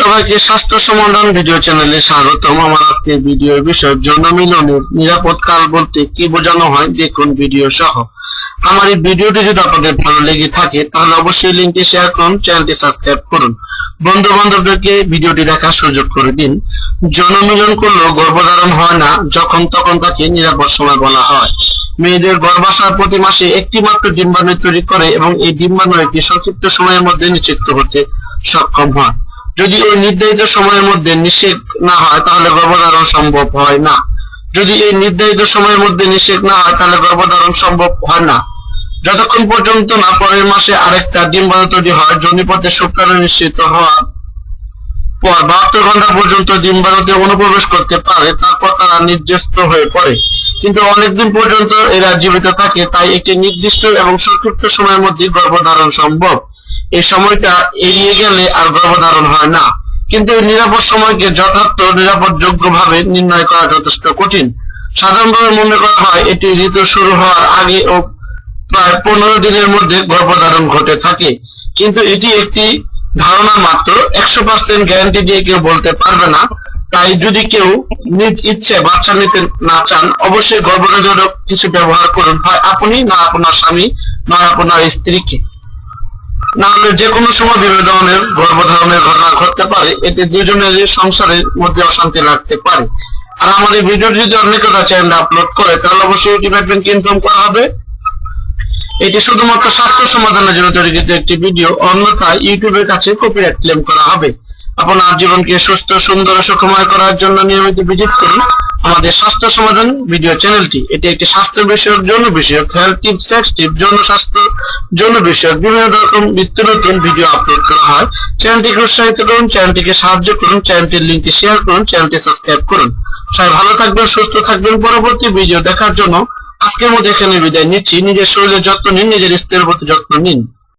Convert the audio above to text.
সবাইকে স্বাস্থ্য সমাধান ভিডিও চ্যানেলে স্বাগতম। আমার আজকে ভিডিওর বিষয় যৌন মিলনের নিরাপদ কাল বলতে কি বোঝানো হয়, দেখুন ভিডিও সহ। আমার এই ভিডিওটি যদি আপনাদের ভালো লেগে থাকে, তাহলে অবশ্যই লিঙ্কটি শেয়ার করুন, চ্যানেলটি সাবস্ক্রাইব করুন। বন্ধু বান্ধবদেরকে ভিডিওটি দেখার সুযোগ করে দিন। যৌন মিলন করলেও গর্ভধারণ হয় না, যখন তখন তাকে নিরাপদ সময় বলা হয়। মেয়েদের গর্ভাশয় প্রতি মাসে একটি মাত্র ডিম্বাণু তৈরি করে এবং এই ডিম্বাণু একটি সংক্ষিপ্ত সময়ের মধ্যে নিষিক্ত হতে সক্ষম হয়। যদি ওই নির্ধারিত সময়ের মধ্যে নিষেক না হয়, তাহলে গর্ভধারণ সম্ভব হয় না। যদি এই নির্ধারিত সময়ের মধ্যে নিষেক না হয়, তাহলে গর্ভধারণ সম্ভব হয় না। যতক্ষণ পর্যন্ত না পরের মাসে আরেকটা ডিম্বাণু তৈরি হয়, জনিপথে শুক্রাণু নিশ্চিত হওয়া পর বাহাত্তর ঘণ্টা পর্যন্ত ডিম্বাণুতে অনুপ্রবেশ করতে পারে, তারপর তারা নির্দিষ্ট হয়ে পড়ে। কিন্তু অনেকদিন পর্যন্ত এরা জীবিত থাকে, তাই একটি নির্দিষ্ট এবং সংক্ষিপ্ত সময়ের মধ্যে গর্ভধারণ সম্ভব। এই সময়টা এড়িয়ে গেলে আর গর্ভধারণ হয় না। কিন্তু এই নিরাপদ সময়কে যথার্থ নিরাপদযোগ্য ভাবে নির্ণয় করা যথেষ্ট কঠিন। সাধারণভাবে মনে করা হয়, এটি ঋতু শুরু হওয়ার আগে ও প্রায় পনেরো দিনের মধ্যে গর্ভধারণ ঘটে থাকে। কিন্তু এটি একটি ধারণা মাত্র, একশো পার্সেন্ট গ্যারান্টি দিয়ে কেউ বলতে পারবে না। তাই যদি কেউ নিজ ইচ্ছে বাচ্চা নিতে না চান, অবশ্যই গর্ভনিরোধক কিছু ব্যবহার করুন, হয় আপনি না আপনার স্বামী, না আপনার স্ত্রীকে। না যে কোনো সময় বিভিন্ন গর্ভধারণের ঘটনা ঘটতে পারে। এতে দুজনের সংসারের মধ্যে অশান্তি লাগতে পারে। আর আমাদের ভিডিও যদি চ্যানেল আপলোড করে, তাহলে অবশ্যই ইউটিউব ব্যাকলিংক ইনফর্ম করা হবে। এটি শুধুমাত্র স্বাস্থ্য সমাধানের জন্য তৈরিকৃত একটি ভিডিও, অন্যথায় ইউটিউবের কাছে কপিরাইট ক্লেম করা হবে। আপনার জীবনকে সুস্থ, সুন্দর সুখময় করার জন্য নিয়মিত ভিজিট করুন আমাদের স্বাস্থ্য সমাধান ভিডিও চ্যানেলটি। এটি একটি স্বাস্থ্য বিষয়ক, যৌন বিষয়ক হেলথ টিপ সেক্স টিপ যৌন স্বাস্থ্য, যৌন বিষয়ক বিভিন্ন রকম নিত্য নতুন ভিডিও আপলোড করা হয়। চ্যানেলটিকে উৎসাহিত করুন, চ্যানেলটিকে সাহায্য করুন, চ্যানেলটির লিঙ্কটি শেয়ার করুন, চ্যানেলটি সাবস্ক্রাইব করুন। সবাই ভালো থাকবেন, সুস্থ থাকবেন। পরবর্তী ভিডিও দেখার জন্য আজকের মতো এখানে বিদায় নিচ্ছি। নিজের শরীরের যত্ন নিন, নিজের স্ত্রীর প্রতি যত্ন নিন।